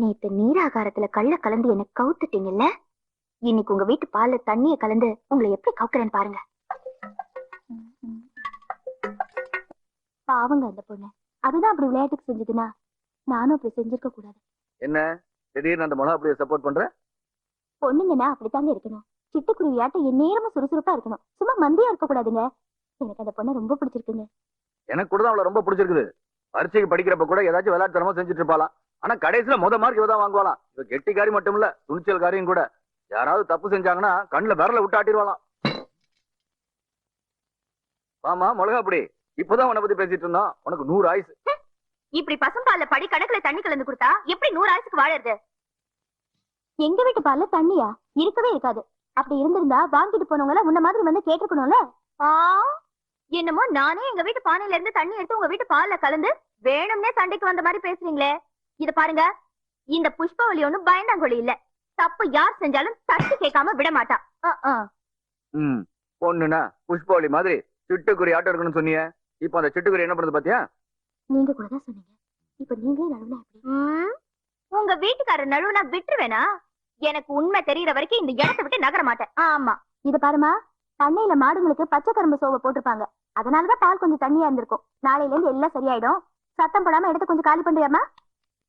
நேத்து நீராகாரத்துல கள்ள கலந்து என்ன கவுத்துட்டீங்கல்ல? இன்னைக்கு உங்க வீட்டு பால்ல தண்ணிய கலந்து உங்களை எப்படி கவுக்குறேன்னு பாருங்க. பாவங்க அந்த பொண்ணு. அதுதான் அப்படி விளையாட்டுக்கு செஞ்சதுன்னா நானும் அப்படி செஞ்சிருக்க கூடாது. என்ன? திடீர்னு அந்த மிளகா அப்படியே சப்போர்ட் பண்ற? பொண்ணுங்கன்னா அப்படித்தாங்க இருக்கணும். சிட்டுக்குருவியாட்டம் எந்நேரமும் சுறுசுறுப்பா இருக்கணும். சும்மா மந்தியா இருக்க கூடாதுங்க. எனக்கு அந்த பொண்ணை ரொம்ப பிடிச்சிருக்குங்க. எனக்கு கூட தான் அவளை ரொம்ப பிடிச்சிருக்குது. பரீட்சைக்கு படிக்கிறப்ப கூட ஏதாச்சும் விளையாட்டுத்தனமா செஞ்சுட்டு இருப்பாளாம். ஆனா கடைசியில முத மார்க் இவ தான் வாங்குவாளாம். இவ கெட்டிக்காரி மட்டும் இல்ல துணிச்சல்காரியும் கூட. யாராவது தப்பு செஞ்சாங்கன்னா கண்ணுல விரல விட்டு ஆட்டிடுவாளாம். ஆமா மிளகா அப்படி இப்பதான் உன்னை பத்தி பேசிட்டு இருந்தோம். உனக்கு நூறு ஆயுசு. இப்படி பசும்பால்ல படி கணக்குல தண்ணி கலந்து கொடுத்தா எப்படி நூறு ஆயுசுக்கு வாழறது? எங்க வீட்டு பால்ல தண்ணியா? இருக்கவே இருக்காது. அப்படி இருந்திருந்தா வாங்கிட்டு போனவங்கள உன்ன மாதிரி வந்து கேட்டுக்கணும்ல என்னமோ நானே எங்க வீட்டு பானையில இருந்து தண்ணி எடுத்து உங்க வீட்டு பால்ல கலந்து வேணும்னே சண்டைக்கு வந்த மாதிரி பேசுறீங்களே. இத பாருங்க. இந்த புஷ்பவலி ஒண்ணும் பயந்தாங்கொழி இல்ல. தப்பு யார் செஞ்சாலும் தட்டு கேட்காம விட மாட்டா. ம் பொண்ணுனா புஷ்பவலி மாதிரி சிட்டுக்குருவி ஆட்டம் இருக்கணும்னு சொன்னியே. இப்ப அந்த சிட்டுக்குருவி என்ன பண்ணுது பாத்தியா? நீங்க கூட தான் சொன்னீங்க. இப்ப நீங்களே நடுவுல உங்க வீட்டுக்காரர் நடுவுனா விட்டுருவேனா? எனக்கு உண்மை தெரியற வரைக்கும் இந்த இடத்தை விட்டு நகர மாட்டேன். ஆமா. இது பாருமா. பண்ணையில மாடுங்களுக்கு பச்சை கரும்பு சோவை போட்டிருப்பாங்க. அதனாலதான் பால் கொஞ்சம் தண்ணியா இருந்திருக்கும். நாளையில இருந்து எல்லாம் சரியாயிடும். சத்தம் போடாம இடத்த கொஞ்சம் காலி பண்றியாமா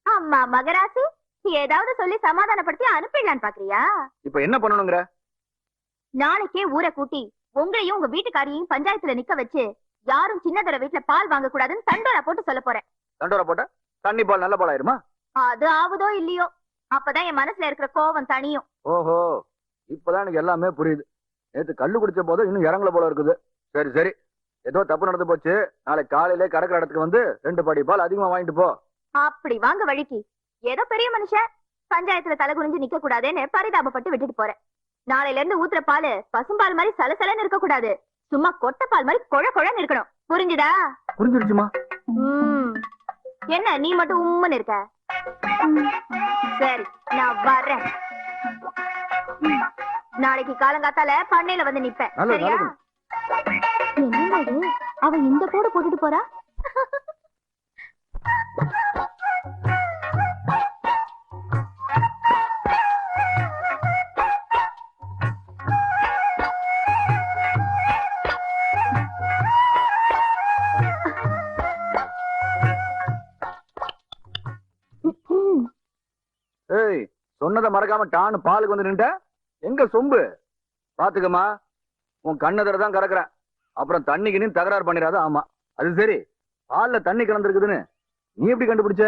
ஆமா மகராசி ஏதாவது சொல்லி சமாதானப்படுத்தி அனுப்பிடலான்னு பாக்குறியா? இப்ப என்ன பண்ணணுங்கிற? நாளைக்கே ஊரை கூட்டி உங்களையும் உங்க வீட்டுக்காரையும் பஞ்சாயத்துல நிக்க வச்சு யாரும் சின்னதர வீட்டுல பால் வாங்க கூடாதுன்னு தண்டோரா போட்டு சொல்ல போறேன். தண்டோரா போட்ட தண்ணி பால் நல்ல பால் ஆயிருமா? அது ஆகுதோ இல்லையோ? அப்பதான் என் மனசுல இருக்கிற கோவம் தனியும் ஓஹோ இப்பதான் எனக்கு எல்லாமே புரியுது. நேத்து கல்லு குடிச்ச போது இன்னும் இறங்கல போல இருக்குது. சரி சரி. ஏதோ தப்பு நடந்து போச்சு. நாளைக்கு காலையில கறக்கிற இடத்துக்கு வந்து ரெண்டு படி பால் அதிகமா வாங்கிட்டு போ. அப்படி வாங்க வழிக்கு. ஏதோ பெரிய மனுஷன் பஞ்சாயத்துல தலை குனிஞ்சு நிக்க கூடாதுன்னு பரிதாபப்பட்டு விட்டுட்டு போறேன். நாளையில இருந்து ஊத்துற பால் பசும்பால் மாதிரி சலசலன்னு இருக்க கூடாது சும்மா கொட்டை பால் மாதிரி கொழ கொழன்னு இருக்கணும். புரிஞ்சுதா? புரிஞ்சிருச்சுமா. என்ன நீ மட்டும் உம்முன்னு இருக்க. சரி நான் வர்றேன். ம். நாளைக்கு காலங்காத்தால பண்ணையில வந்து நிப்பேன். சரியா? என்னங்க இது அவ இந்த போடு போட்டுட்டு போறா? ஏய் சொன்னதை மறக்காம டான்னு பாலுக்கு வந்து நின்ட்ட? எங்க சொம்பு? பாத்துக்கம்மா உன் கண்ணதர தான் கறக்குறேன். அப்புறம் தண்ணிக்கு நீ தகராறு பண்ணிடாத ஆமா. அது சரி பால்ல தண்ணி கலந்துருக்குதுன்னு நீ எப்படி கண்டுபிடிச்ச?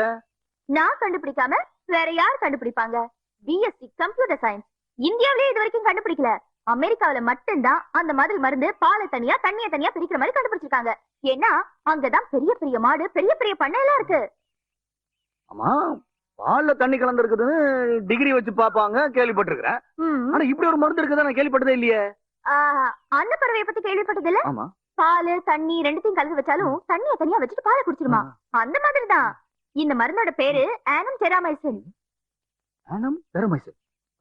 நான் கண்டுபிடிக்காம வேற யார் கண்டுபிடிப்பாங்க? பிஎஸ்சி கம்ப்யூட்டர் சயின்ஸ் இந்தியாவிலே இது வரைக்கும் கண்டுபிடிக்கல. அமெரிக்காவில மட்டும்தான் அந்த மாதிரி மருந்து பாலை தனியா தண்ணிய தனியா பிரிக்கிற மாதிரி கண்டுபிடிச்சிருக்காங்க. ஏன்னா அங்கதான் பெரிய பெரிய மாடு பெரிய பெரிய பண்ணை எல்லாம் இருக்கு. ஆமா பால்ல தண்ணி கலந்துருக்குதுன்னு டிகிரி வச்சு பாப்பாங்க கேள்விப்பட்டிருக்கிறேன். ஆனா இப்படி ஒரு மருந்து இருக்குதா? நான் கேள்விப்பட்டதே இல்லையே. ஆஹ், அன்னப்பறவையை பத்தி கேள்விப்பட்டது இல்ல ஆமா. பால் தண்ணி ரெண்டுத்தையும் கலந்து வச்சாலும் தண்ணிய தனியா வச்சுட்டு பாலை குடிச்சிருமா? அந்த மாதிரி தான் இந்த மருந்தோட பேரு ஆனம் டெராமைசின் ஆனம் பெருமைசு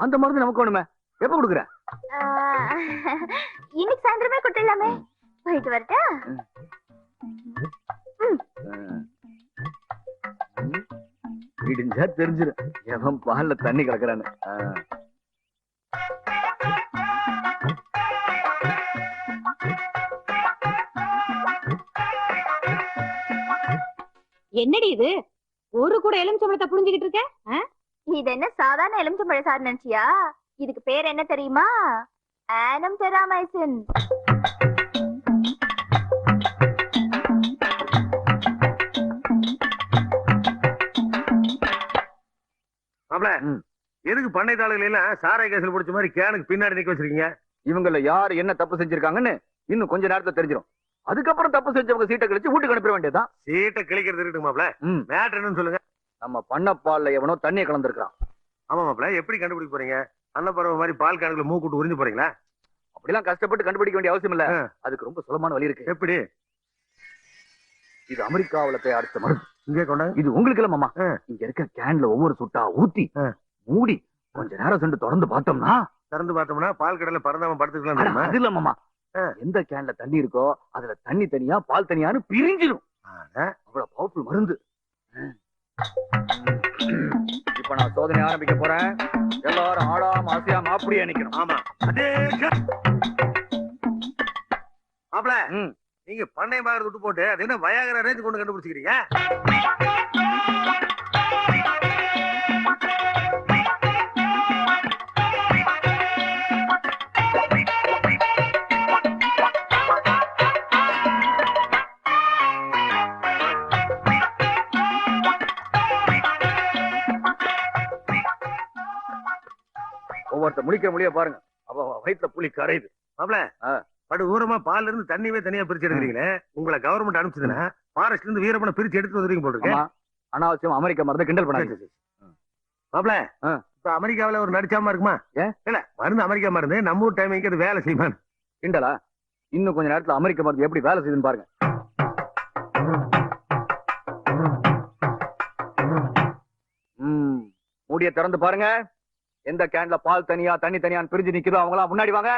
அந்த மருந்து நமக்கு வேணுமே. எப்ப கொடுக்குற இன்னைக்கு சாயந்தரமே கொடுத்துடலாமே. போயிட்டு வரட்டா? விடிஞ்சா தெரிஞ்சிடும் எவன் பால்ல தண்ணி கலக்குறான்னு. என்னடி இது? ஒரு கூட எலுமிச்சம்பழத்தை புரிஞ்சுக்கிட்டு இருக்க? இது என்ன சாதாரண எலுமிச்சம்பழ சாறு நினைச்சியா? இதுக்கு பேர் என்ன தெரியுமா? ஆனம் டெராமைசின் மாப்ள ம். எதுக்கு பண்ணை தாளுகள் எல்லாம் சாராய கேஸ்ல பிடிச்ச மாதிரி கேனுக்கு பின்னாடி நிக்க வச்சிருக்கீங்க? இவங்கள யார் என்ன தப்பு செஞ்சிருக்காங்கன்னு இன்னும் கொஞ்ச நேரத்துல தெரிஞ்சிடும் அதுக்கப்புறம் தப்பு செஞ்சவங்க சீட்டை கழிச்சு வீட்டுக்கு அனுப்ப வேண்டியதுதான். சீட்டை கிழிக்கிறது இருக்கு மாப்ள. ம். மேட்ரு என்னன்னு சொல்லுங்க. நம்ம பண்ண பால்ல எவனோ தண்ணியை கலந்துருக்கான் ஆமா மாப்ள எப்படி கண்டுபிடிக்க போறீங்க? அன்னப்பறவை மாதிரி பால் கணக்குல மூக்கூட்டு உறிஞ்சு போறீங்களா? அப்படிலாம் கஷ்டப்பட்டு கண்டுபிடிக்க வேண்டிய அவசியம் இல்ல. அதுக்கு ரொம்ப சுலமான வழி இருக்கு. எப்படி? இது அமெரிக்காவுல தயாரிச்ச மருந்து. இங்கே கொண்டாங்க இது உங்களுக்கு இல்ல மாமா. இங்க இருக்க கேன்ல ஒவ்வொரு சுட்டா ஊத்தி. மூடி கொஞ்ச நேரம் சென்று திறந்து பார்த்தோம்னா திறந்து பார்த்தோம்னா பால் கடல பறந்தாம படுத்துக்கலாம் அது இல்ல மாமா. எந்த கேன்ல தண்ணி இருக்கோ அதுல தண்ணி தனியா பால் தனியான்னு பிரிஞ்சிடும் அவ்வளவு பவர்ஃபுல் மருந்து. இப்ப நான் சோதனை ஆரம்பிக்க போறேன். எல்லாரும் ஆடாம அசையாம அப்படியே நிக்கணும். ஆமா. அதே மாப்பிள ம். நீங்க பண்ணைய பாக்குறது விட்டு போட்டு அது என்ன வயாகர ரேஞ்சு கொண்டு கண்டுபிடிச்சிக்கிறீங்க? ஒவ்வொருத்த முடிக்கிற முடிய பாருங்க. அவ வயிற்றுல புலி கரையுது. மாப்பிள்ள ஆ. படு ஊரமா பால்ல இருந்து தண்ணியவே தனியா பிரிச்சு எடுக்கிறீங்களே? உங்களை கவர்மெண்ட் அனுப்பிச்சதுன்னா ஃபாரஸ்ட்ல இருந்து வீரப்பனை பிரிச்சு எடுத்து இருக்கு. ஆமா. அனாவசியம் அமெரிக்க மருந்து கிண்டல் பண்ணாங்க மாப்பிள ஆ. இப்ப அமெரிக்காவுல ஒரு நடிச்சாம இருக்குமா? இல்ல மருந்து அமெரிக்கா மருந்து நம்ம ஊர் டைமிங்க்கு அது வேலை செய்வான் கிண்டலா? இன்னும் கொஞ்ச நேரத்துல அமெரிக்க மருந்து எப்படி வேலை செய்யுதுன்னு பாருங்க. மூடிய திறந்து பாருங்க. எந்த கேன்ல பால் தனியா தண்ணி தனியான்னு பிரிஞ்சு நிக்குதோ அவங்களாம் முன்னாடி வாங்க.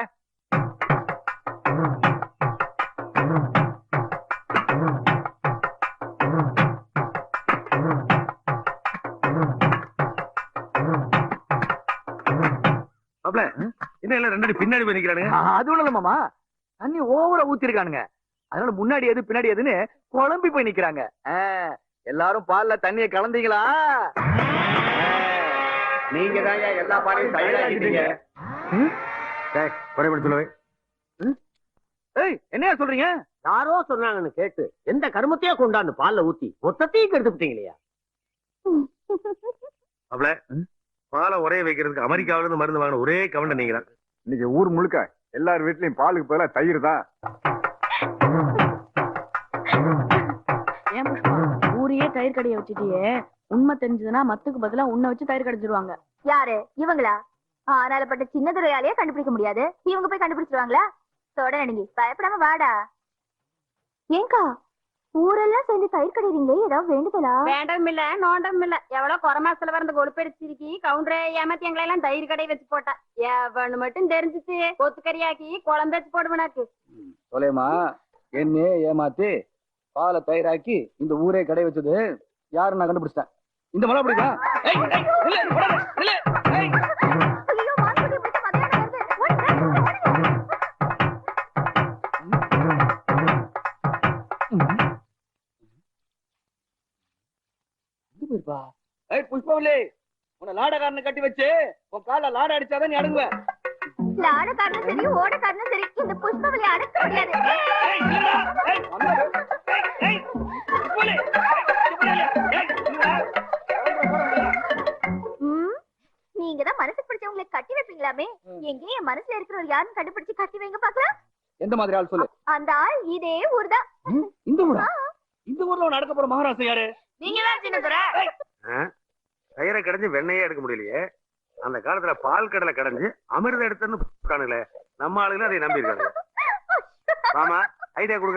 மாப்பிள என்ன ரெண்டு பின்னாடி போய் நிக்கிறானுங்க? அது ஒண்ணு இல்ல மாமா. தண்ணி ஓவரா ஊத்திருக்கானுங்க. அதனால முன்னாடி எது பின்னாடி எதுன்னு குழம்பி போய் நிக்கிறாங்க. எல்லாரும் பால்ல தண்ணிய கலந்தீங்களா? நீங்க தாங்க எல்லா பாலையும் தயாராக்கிட்டீங்க. குறைபடி சொல்லுவே ஏய் என்னையா சொல்றீங்க? யாரோ சொன்னாங்கன்னு கேட்டு எந்த கருமத்தையோ கொண்டாந்து பால்ல ஊத்தி மொத்தத்தையும் கெடுத்துட்டீங்களா மாப்பிள ம்? பாலை உரைய வைக்கிறதுக்கு அமெரிக்காவில இருந்து மருந்து வாங்கின ஒரே கவனம் நீங்க தான் இன்னைக்கு ஊர் முழுக்க எல்லார் வீட்லயும் பாலுக்கு பதிலா தயிர் தான். ஏன் புஷ்பா ஊரையே தயிர் கடையை வச்சுட்டியே. உண்மை தெரிஞ்சதுன்னா மத்துக்கு பதிலா உன்னை வச்சு தயிர் கடைச்சிருவாங்க யாரு? இவங்களா? ஆனாலப்பட்ட சின்ன துறையாலேயே கண்டுபிடிக்க முடியாது. இவங்க போய் கண்டுபிடிச்சிருவாங்களா? தொட நடுங்கி பயப்படாம வாடா. ஏங்கா ஊரெல்லாம் சேர்ந்து தயிர் கடைறீங்களே? ஏதாவது வேண்டுதலா? வேண்டாம் இல்ல நோண்டம் இல்ல எவ்வளவு குறை மாசத்துல வரந்த கொழுப்பெடுத்திருக்கி கவுண்டரே ஏமாத்தி எங்களை எல்லாம் தயிர் கடை வச்சு போட்டா. எவனு மட்டும் தெரிஞ்சுச்சு. கொத்துக்கறியாக்கி குழம்பு வச்சு போடுவனாக்கு சொலேமா என்னே ஏமாத்தி பாலை தயிராக்கி இந்த ஊரே கடை வச்சது யாரு நான் கண்டுபிடிச்சிட்டேன்? இந்த மலை பிடிக்கா ஏய் புஷ்பவல்லி உன்னை லாடகாரனை கட்டி வச்சு உன் கால லாட அடிச்சாதான் நீ அடங்குவ. லாடக்காரனும் சரி ஓடக்காரனும் சரி இந்த புஷ்பவலி அடக்க நீங்க தான் மனசுக்கு பிடிச்சவங்களை கட்டி வைப்பீங்களாமே. எங்க என் மனசுல இருக்கிறவர் யாருன்னு கண்டுபிடிச்சு கட்டி வைங்க பாக்கலாம். எந்த மாதிரி ஆள் சொல்லு. அந்த ஆள் இதே ஊர்தான். இந்த ஊரா? இந்த ஊர்ல நடக்க போற மகாராஷ்டிரா யாரு? நீங்க தான் சின்ன தயிரை கடைஞ்சு வெண்ணையே எடுக்க முடியலையே. அந்த காலத்துல பால் கடலை கடைஞ்சு அமிர்தம் எடுத்துன்னு காணுங்களே நம்ம ஆளுங்களே அதை நம்பி இருக்காங்க ஆமா ஐடியா கொடுக்க